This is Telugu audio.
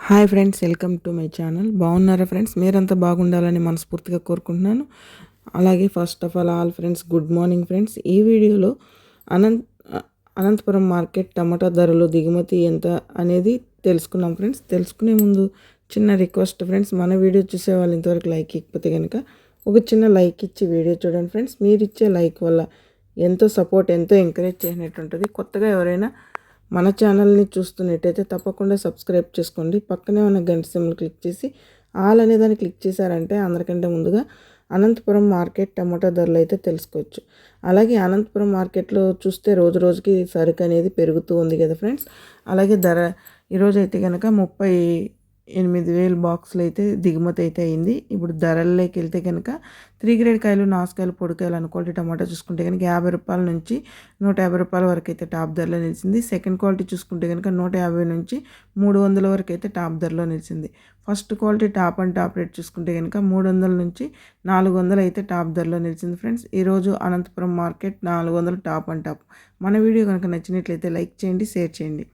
Hi friends welcome to my channel. బాగున్నారా ఫ్రెండ్స్? మీరంతా బాగుండాలని మనస్ఫూర్తిగా కోరుకుంటున్నాను. అలాగే first of all all friends good morning friends ఈ వీడియోలో అనంత్ అనంతపురం మార్కెట్ టమాటా ధరలు దిగుమతి ఎంత అనేది తెలుసుకున్నాం ఫ్రెండ్స్. తెలుసుకునే ముందు చిన్న రిక్వెస్ట్ ఫ్రెండ్స్ మన వీడియో చూసే వాళ్ళు ఇంతవరకు లైక్ ఇకపోతే కనుక ఒక చిన్న లైక్ ఇచ్చి వీడియో చూడండి ఫ్రెండ్స్. మీరు ఇచ్చే లైక్ వల్ల ఎంతో సపోర్ట్ ఎంతో ఎంకరేజ్ చేసినట్టు ఉంటుంది. కొత్తగా ఎవరైనా మన ఛానల్ని చూస్తున్నట్టయితే తప్పకుండా సబ్స్క్రైబ్ చేసుకోండి. పక్కనే ఉన్న గంట సిమ్లు క్లిక్ చేసి ఆల్ అనే దాన్ని క్లిక్ చేశారంటే అందరికంటే ముందుగా అనంతపురం మార్కెట్ టమాటా ధరలు అయితే తెలుసుకోవచ్చు. అలాగే అనంతపురం మార్కెట్లో చూస్తే రోజు రోజుకి సరుకు అనేది పెరుగుతూ ఉంది కదా ఫ్రెండ్స్. అలాగే ధర ఈరోజైతే కనుక ముప్పై ఎనిమిది వేలు బాక్సులు అయితే దిగుమతి అయితే అయింది. ఇప్పుడు ధరల్లోకి వెళ్తే కనుక త్రీ గ్రేడ్ కాయలు నాసుకాయలు పొడికాయలు అనుకోండి టమాటా చూసుకుంటే కనుక యాభై రూపాయల నుంచి నూట యాభై రూపాయల వరకు అయితే టాప్ ధరలో నిలిచింది. సెకండ్ క్వాలిటీ చూసుకుంటే కనుక నూట యాభై నుంచి మూడు వందల వరకు అయితే టాప్ ధరలో నిలిచింది. First quality top and top rate చూసుకుంటే కనుక మూడు వందల నుంచి నాలుగు వందలు అయితే టాప్ ధరలో నిలిచింది ఫ్రెండ్స్. ఈరోజు అనంతపురం మార్కెట్ నాలుగు వందలు టాప్ అండ్ టాప్. మన వీడియో కనుక నచ్చినట్లయితే లైక్ చేయండి షేర్ చేయండి.